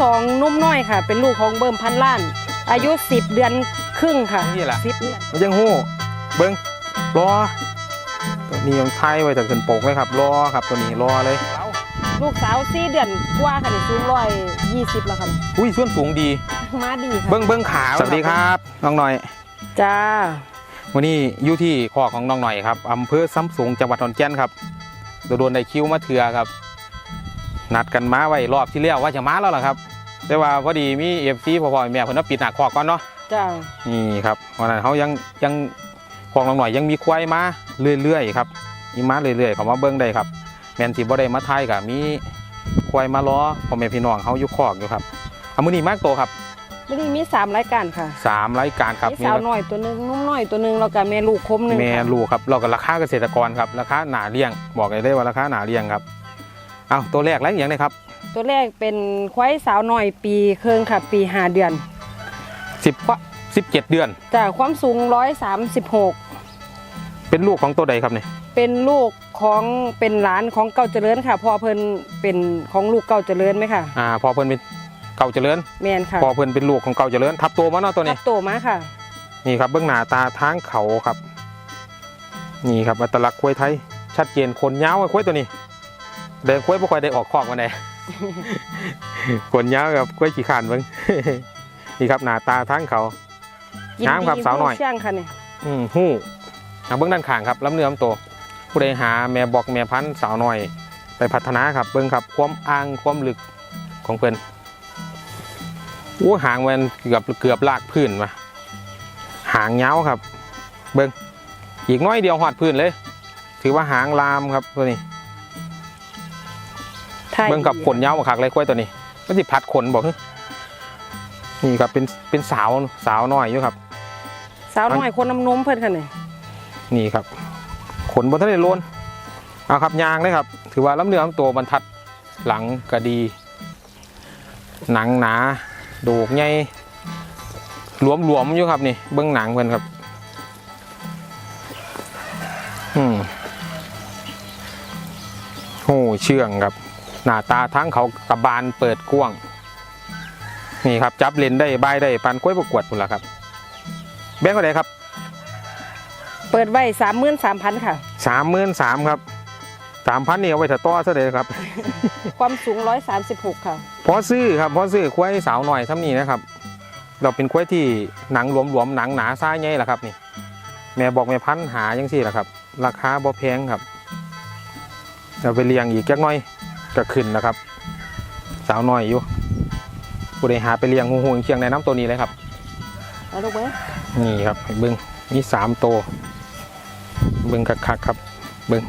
ตัวที่สองนุ่มน้อยค่ะ เป็นลูกของเบิ่มพันล้าน อายุ 10 เดือนครึ่งค่ะนี่แหละสิบเดือนมันยังหู้เบิ้งรอตัวนี้ยังไทยไว้จากขึ้นโปกเลยครับรอครับตัวนี้รอเลย ลูกสาวสี่เดือนกว่าค่ะนี่สูงร้อยยี่สิบแล้วค่ะอุ้ยส่วนสูงดี มาดีค่ะเบิ้งเบิ้งขาสวัสดีครับ น้องหน่อย จ้าวันนี้อยู่ที่คอกของน้องหน่อยครับอำเภอซ้ำสูงจังหวัดขอนแก่นครับโดนในคิวมาเถื่อครับ นัดกันมาไว้รอบที่แล้วว่าจะมาแล้วล่ะครับ แต่ว่าพอดีมีเอฟซีพ่อๆแม่เพิ่นมาปิดหน้าคอกก่อนเนาะจ้านี่ครับวันนั้นเขายังยังคอกน้องหน่อยยังมีควายมาเรื่อยๆครับมีมาเรื่อยๆเขามาเบิ้งได้ครับ แมนที่บ่ได้มาไทยกับมีควายมาล้อพ่อแม่พี่น้องเขาอยู่คอกอยู่ครับเอามือนี้มากโตครับไม่ได้มีสามรายการค่ะสามรายการครับมีสาวน้อยตัวหนึงนุ่มน้อยตัวหนึงแล้วก็แม่ลูกคมหนึ่งแม่ค่ะลูกครับเราก็ราคาเกษตรกรครับราคาหนาเลี้ยง บอกเลยได้ว่าราคาหนาเลี้ยงครับ เอาตัวแรกแล้วอย่างไรครับ ตัวแรกเป็นควายสาวน้อยปีเครื่องค่ะ ปีห้าเดือนสิบสิบเจ็ดเดือนจ้าความสูงร้อยสามสิบหกเป็นลูกของตัวใดครับเนี่ยเป็นลูกของเป็นหลานของเก่าเจริญค่ะพ่อเพิ่นเป็นของลูกเก่าเจริญไหมค่ะอ่าพอเพิ่นเป็นเก่าเจริญแมนค่ะพอเพิ่นเป็นลูกของเก่าเจริญทับตัวมาเนาะตัวทันี้บโตมาค่ะ นี่ครับเบื้องหน้าตาทางเขาครับ นี่ครับอัตลักษณ์ควายไทย ชัดเจนขนยาวอะควายตัวนี้ เดินควายไม่ค่อยได้ออกคอกมาไหนขนยาวกับควายขี้ขานเบิ้งนี่ครับหน้าตาทางเขากินงามครับดีสาวน้อยหู้ช่างค่ะเนี่ยอืมหู้เอาเบื้องด้านข้างครับลำเนื้อลำตัวผู้ใดหาแม่บอกแม่พันธุ์สาวน้อย ไปพัฒนาครับเบิ้งครับความอ้างความลึกของเพิ่นโอ้หางมันเกือบเกือบลากพื้นมาหางยาวครับ เบิ้งอีกน้อยเดียวหอดพื้นเลย ถือว่าหางลามครับตัวนี้ ไทยเบิ้งกับขนยาวมาคักเลยกล้วยตัวนี้มันสิพัดขนบอกเฮ้ยนี่ครับเป็นเป็นสาวสาวน้อยอยู่ครับ สาวน้อยคนน้ำนมเพิ่นค่ะเนี่ยนี่ครับ ขนบนทะเลโลนเอาครับยางเลยครับ ถือว่าลำเนื้อลำตัวบรรทัดหลังกระดี หนังหนาโดกใหญ่หลวมๆอยู่ครับนี่เบื้องหนังเพื่อนครับอืมโอ้เชื่องครับ หน้าตาทั้งเขากระบาลเปิดกว้างนี่ครับจับเลนได้บายได้ปันกล้วยประกวดหมดแล้วครับ แบงค์ก็ได้ครับเปิดไว้สามหมื่นสามพันค่ะสามหมื่นสามครับสามพันนี่เอาไว้ถัดต่อซะเลยครับ ความสูงร้อยสามสิบหกค่ะพอซื้อครับพอซื้อควายสาวหน่อยท่านี้นะครับ เราเป็นควายที่หนังหลวมๆหนังหนาซ่าใหญ่แหละครับนี่ แม่บอกแม่พันธุ์หายังสี่แหละครับ ราคาบ่แพงครับเราไปเลี้ยงอีกจักหน่อย ก็ขึ้นนะครับ สาวหน่อยอยู่ผู้ใดหาไปเลี้ยงหูๆเคียงในน้ำตัวนี้เลยครับเอาลูกไหมนี่ครับให้เบิ้งมีสามตัวเบิ้งคักๆครับ เบิ้ง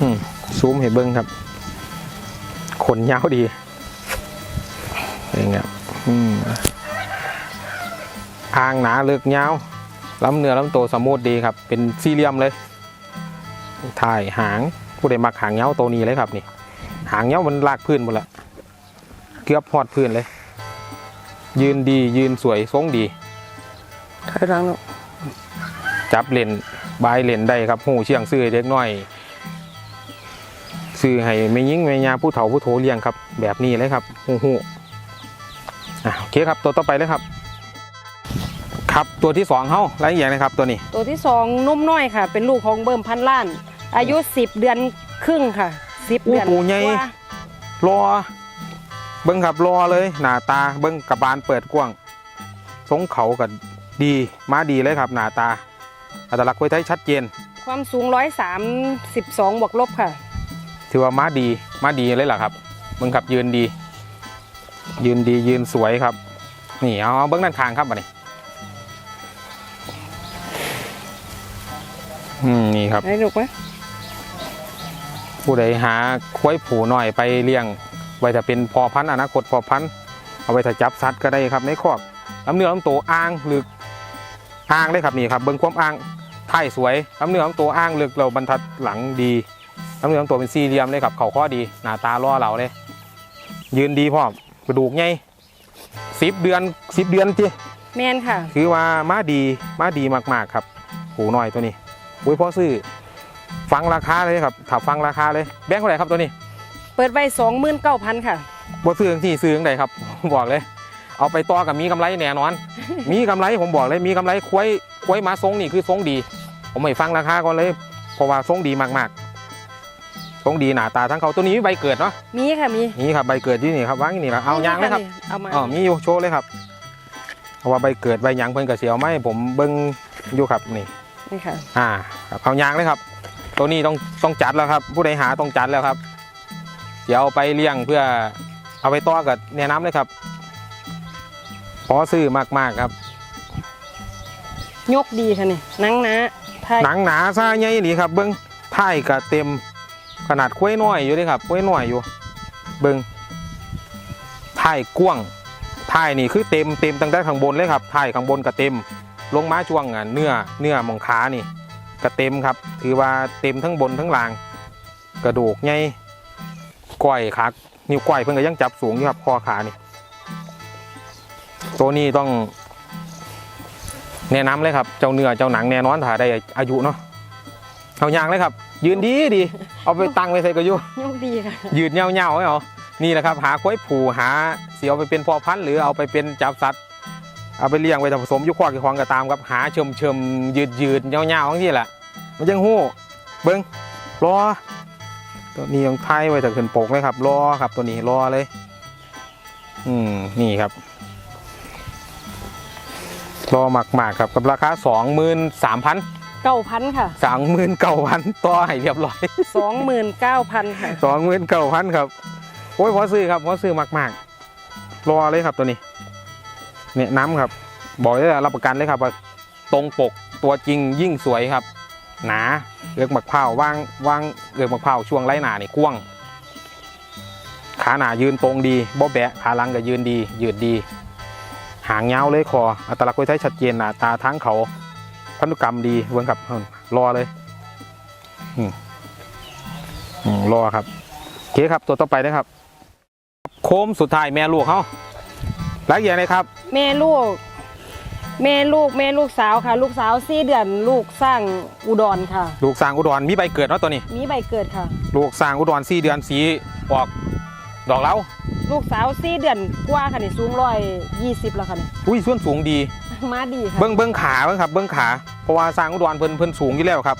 อืมซูมให้เบิ้งครับ ขนยาวดีเป็นไงครับอืมอ่างหนาเลือกยาวลำเนื้อลำตัวสมูทดีครับ เป็นสี่เหลี่ยมเลยถ่ายหาง ผู้ใดมักหางเงาวตัวนี้เลยครับนี่ หางเงาวมันลากพื้นหมดละเกือบพอดพื้นเลย ยืนดียืนสวยทรงดีถอยหลังลูกจับเลนบายเลนได้ครับหูเชียงซื้อให้เด็กน้อยซื้อให้ไม่ยิ่งไม่ยาผู้เฒ่าผู้โถเลี้ยงครับ แบบนี้เลยครับหูหูอะโอเคครับตัวต่อไปเลยครับ ครับตัวที่สองเฮ้าไรอย่างนะครับตัวนี้ ตัวที่สองนุ่มน้อยค่ะ เป็นลูกของเบิ่มพันล้าน อายุสิบเดือนครึ่งค่ะสิบอู้เดือนปูใหญ่กว่ารอ เบิ้งครับรอเลย หน้าตาเบิ้งกับบานเปิดกว้างทรงเขากับดีมาดีเลยครับหน้าตา อัตลักษณ์ควยไทยชัดเจน ความสูงร้อยสามสิบสองบวกลบค่ะ ถือว่ามาดีมาดีเลยล่ะครับมึงขับยืนดี ยืนดียืนสวยครับ นี่เอาเอาเบื้องด้านข้างครับมานี่อืมนี่ครับให้ลูกไหม ผู้ใดหาควายผูหน่อยไปเลี้ยง ไว้ถ้าเป็นพอพันธุ์อนาคตพอพันธุ์เอาไว้ถ้าจับสัตว์ก็ได้ครับในคอกลำเนื้อลำตัวอ่างหรืออ่างเลยครับนี่ครับเบิ้งความอ่างท้ายสวยลำเนื้อลำตัวอ่างลึกเราบรรทัดหลังดีลำเนื้อลำตัวเป็นสี่เหลี่ยมเลยครับเข่าข้อดีหน้าตาล่อเหลาเลย ยืนดีพร้อมกระดูกใหญ่สิบเดือนสิบเดือนจีแมนค่ะ คือว่ามาดีมาดีมากๆครับผูหน่อยตัวนี้อุ้ยพ่อซื้อ ฟังราคาเลยครับถ้าฟังราคาเลยแบงค์เท่าไหร่ครับตัวนี้ เปิดไว้สองหมื่นเก้าพันค่ะบ่ซื้อที่ซื้อจังไดครับ บอกเลย เอาไปต่อกับมีกำไรแน่นอน มีกำไรผมบอกเลยมีกำไรควายควายมาทรงนี่คือทรงดี ผมไม่ฟังราคาก่อนเลยเพราะว่าทรงดีมากๆทรงดีหน้าตาทั้งเขาตัวนี้มีใบเกิดเนาะมีค่ะมีนี่ครับใบเกิดที่นี่ครับวางอยู่นี่ละเอายางเลยครับเอามาอ๋อมีอยู่โชว์เลยครับเพราะว่าใบเกิดใบหยางเพิ่นกระเสียวไหมาให้ผมเบิ้งอยู่ครับนี่นี่ค่ะอ่าครับเอายางเลยครับ ตัวนี้ต้องต้องจัดแล้วครับ ผู้ใดหาต้องจัดแล้วครับ เดี๋ยวเอาไปเลี้ยงเพื่อเอาไปต่อกับแนะน้ำเลยครับพอซื้อมากๆครับ ยกดีค่ะนี่หนังนะไทยหนังหนาซาใหญ่ดีครับ เบิ้งท้ายก็เต็มขนาดคุ้ยน้อยอยู่เลยครับคุ้ยน้อยอยู่ เบิ้งท้ายกว้างท้ายนี่คือเต็มเต็มตั้งแต่ข้างบนเลยครับท้ายข้างบนก็เต็ม ลงมาช่วงอะเนื้อเนื้อหมองขานี่ ก็เต็มครับ ถือว่าเต็มทั้งบนทั้งล่าง กระดูกใหญ่ก้อยขานิ้วก้อยเพิ่นก็ยังจับสูงอยู่ครับคอขานี่ตัวนี้ต้องแนะนำเลยครับ เจ้าเนื้อเจ้าหนังแน่นอนถ้าได้อายุเนาะเอายางเลยครับ ยืนดีดี เอาไปตั้งไว้ใส่กระยุยกดีค่ะยืนเงาเงาๆไว้เหรอนี่แหละครับ หาควายผูหาเสียเอาไปเป็นพ่อพันธุ์หรือเอาไปเป็นจับสัตว์ เอาไปเลี้ยงไว้ทำผสมอยุคควอกกี่ควางก็ตามครับหาเชิมเชิมยืดยืดเงาเงาๆทั้งที่แหละมันยังหู้เบิ้งรอตัวนี้ยังไทยไว้แต่ขึ้นโปกเลยครับรอครับตัวนี้รอเลย อืมนี่ครับรอมากๆครับกับราคาสองหมื่นสามพันเก้าพันค่ะสามหมื่นเก้าพันต่อให้เรียบร้อยสองหมื่นเก้าพันค่ะสองหมื่นเก้าพันครับโอ้ยพอซื้อครับพอซื้อมากๆรอเลยครับตัวนี้ เนี่ยน้ำครับ บอกได้เลยรับประกันเลยครับว่าตรงปกตัวจริงยิ่งสวยครับ หนาเอือกหมะพร้าว่างว่างเอือกหมะพร้าช่วงไรหนานี่กว้างขาหนายืนตรงดีบ่แบะขาลังก็ยืนดี ยืดดี หางเงาเลยคออัตลักษณ์ไว้ใช้ชัดเจนหนาตาทั้งเขาพันธุกรรมดีเวิ้งครับรอเลยอืมรอครับโอเคครับตัวต่อไปนะครับ โค้มสุดท้ายแม่ลูกเขา รักอย่างไรครับ แม่ลูก แม่ลูกแม่ลูกสาวค่ะ ลูกสาวสี่เดือนลูกสร้างอุดรค่ะ ลูกสร้างอุดรมีใบเกิดเนาะตัวนี้ มีใบเกิดค่ะ ลูกสร้างอุดรสี่เดือนสีออกดอกเล้าลูกสาวสี่เดือนกว่าค่ะนี่สูงร้อยยี่สิบแล้วค่ะนี่อุ้ยส่วนสูงดี มาดีค่ะเบิ้งเบิ้งขาเบิ้งครับเบิ้งขาเพราะว่าสร้างอุดรเพิ่นเพิ่นสูงอยู่แล้วครับ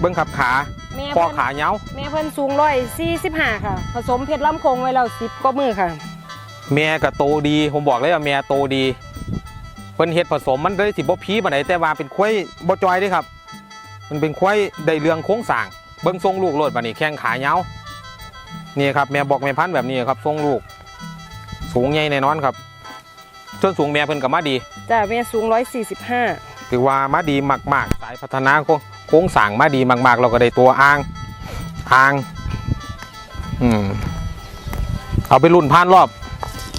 เบิ้งครับขาแม่คอเพิ่นขาเงาแม่เพิ่นสูงร้อยสี่สิบห้าค่ะ ผสมเพชรลำโคงไว้แล้วสิบก็มือค่ะ แม่ก็โตดี ผมบอกเลยว่าแม่โตดีเพิ่นเฮ็ดผสมมันได้สิบ่พีปานใดแต่ว่าเป็นควายบ่จอยเด้ครับ มันเป็นควายได้เรื่องโค้งสร้างเบิ่งทรงลูกโลดบัดนี้แข้งขาเงานี่ครับแม่บอกแม่พันธุ์แบบนี้ครับทรงลูก สูงใหญ่แน่นอนครับส่วนสูงแม่เพิ่นก็มาดีจ้าแม่สูงร้อยสี่สิบห้าถือว่ามาดีมากๆ สายพัฒนาโคโค้งสร้างมาดีมากๆ เราก็ได้ตัวอ่างอ่างอืมเอาไปรุ่นผ่านรอบ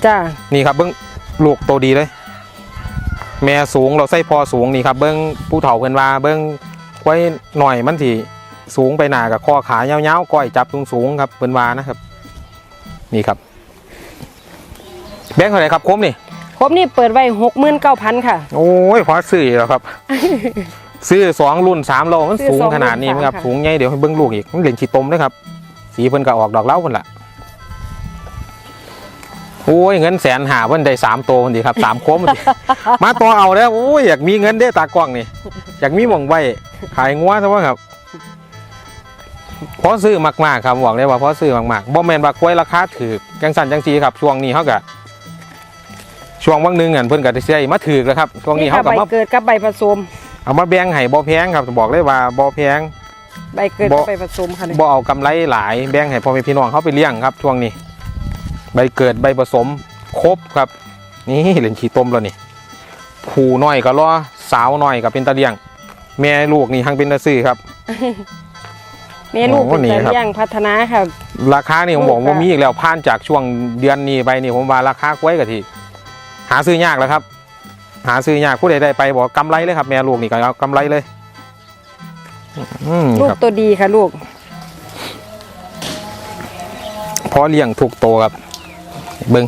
จ้านี่ครับเบิ้งลูกโตดีเลย แม่สูงเราใส่พอสูงนี่ครับ เบิ้งผู้เฒ่าเพิ่นว่าเบิ้งไว้หน่อยมันสิสูงไปหนากับคอขาเงาวๆก้อยจับสูงสูงๆครับเพิ่นว่านะครับ นี่ครับ แบงค์เท่าไหร่ครับคมนี่ผมนี่เปิดไว้หกหมื่นเก้าพันค่ะ โอ้ยพอซื้อแล้วครับ ซื้อสองรุ่นสามโลมันซื้อสูงสองขนาดนี้ไหมครับรุ่นสามค่ะ สูงใหญ่เดี๋ยวให้เบิ้งลูกอีกมันเหล่นฉีตมด้วยครับ สีเพิ่นก็ออกดอกเล้าเพิ่นละ โอ้ยเงินแสนหาเพิ่นได้สามโตวเพิ่นดีครับสามโค้มเพิ่นดีมาตัวเอาแล้วโอ้ยอยากมีเงินเด้ตากล้องนี่อยากมีหม่องไว้ขายงัวซะว่าครับพอซื้อมากๆครับบอกเลยว่าพอซื้อมากๆบ่แม่นว่ากล้วยราคาถูกจังสันจังซีครับช่วงนี้เฮาก็ช่วงวังหนึงอันเพิ่นก็ได้ได้มาถูกแล้วครับช่วงนี้นี่เฮาค่ะก็ใบมาเกิดกับใบผสมเอามาแบ่งให้บ่แพงครับบอกเลยว่าบ่แพงใบเกิดบ่กับใบผสมค่ะนี่บ่เอากำไรหลายแบ่งให้พ่อแม่พี่น้องเขาไปเลี้ยงครับช่วงนี้ ใบเกิดใบผสมครบครับ นี่เหรียญขี้ต้มแล้วนี่ผูน้อยก็รอสาวน้อยก็เป็นตาเลี้ยง แม่ลูกนี่ทั้งเป็นตาซื้อครับแม่ลูกโอ้เป็นนี่แต่ครับเลี้ยงพัฒนาค่ะราคานี่ผมบอกลูกว่าอะมีอีกแล้วผ่านจากช่วงเดือนนี้ไปนี่ผมว่าราคากล้วยกะทิหาซื้อยากแล้วครับ หาซื้อยากผู้ใดได้ไปบอกกำไรเลยครับ แม่ลูกนี่ก็เอากำไรเลยอืมลูกครับตัวดีค่ะลูกพอเลี้ยงถูกโตวครับ เบิ้ง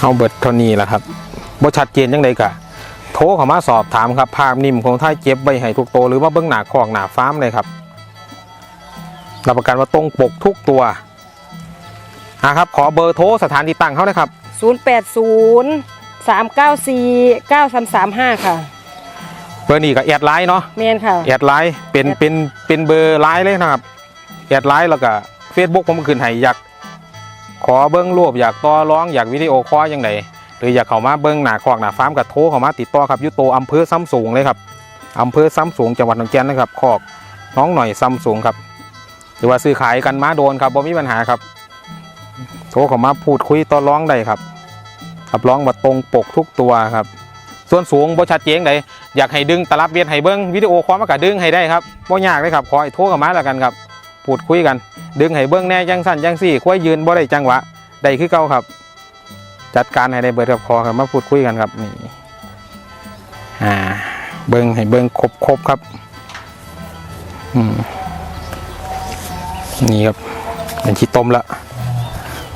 เอาเบิดเท่านี้แหละครับบ่ชัดเจนยังไงกะโทรเข้ามาสอบถามครับภาพนิ่มของท้ายเก็บไว้ให้ทุกโตวหรือว่าเบิ้งหนาคอกหนาฟาร์มเลยครับรับประกันว่าตรงปกทุกตัวอะครับขอเบอร์โทรสถานที่ตั้งเขาเลยครับ 080 394 9335 ค่ะ เบอร์นี้ก็แอดไลน์เนาะเมนค่ะ แอดไลน์เป็นแอดเป็นเป็นเบอร์ไลน์เลยนะครับ แอดไลน์แล้วก็ Facebook ผมขึ้นให้อยาก ขอเบิ้งรูปอยากต่อร้องอยากวิดีโอคอลยังไงหรืออยากเข้ามาเบิ้งหน้าคอกหน้าฟาร์มกับโทรเข้ามาติดต่อครับยุโตอำเภอซ้ำสูงเลยครับอำเภอซ้ำสูงจังหวัดขอนแก่นนะครับคอกน้องหน่อยซ้ำสูงครับ หรือว่าซื้อขายกันมาโดนครับบ่มีปัญหาครับ โทรเข้ามาพูดคุยต่อร้องได้ครับรับรองว่าตรงปกทุกตัวครับ ส่วนสูงบ่ชัดเจนใดอยากให้ดึงตลับเวียนให้เบิ้งวิดีโอคอลมาก็ดึงให้ได้ครับบ่ยากเลยครับขอให้โทรเข้ามาแล้วกันครับพูดคุยกัน ดึงให้เบิ้องแน่จังสั่นจังสี่ค่อยยืนบ่ได้จังหวะได้คือเก่าครับ จัดการให้ได้เบิดกับคอครับมาพูดคุยกันครับนี่อ่าเบิ้องให้เบิ้องครบครบครับอืมนี่ครับเป็นชีต้มละ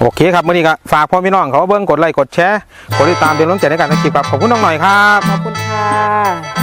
โอเคครับมื่อนี้ก็ฝากพ่อพี่น้องเขาเบิ้งกดไลค์กดแชร์กดติดตามเป็นกำลังใจในการทำคลิปครับขอบคุณน้องหน่อยครับขอบคุณค่ะ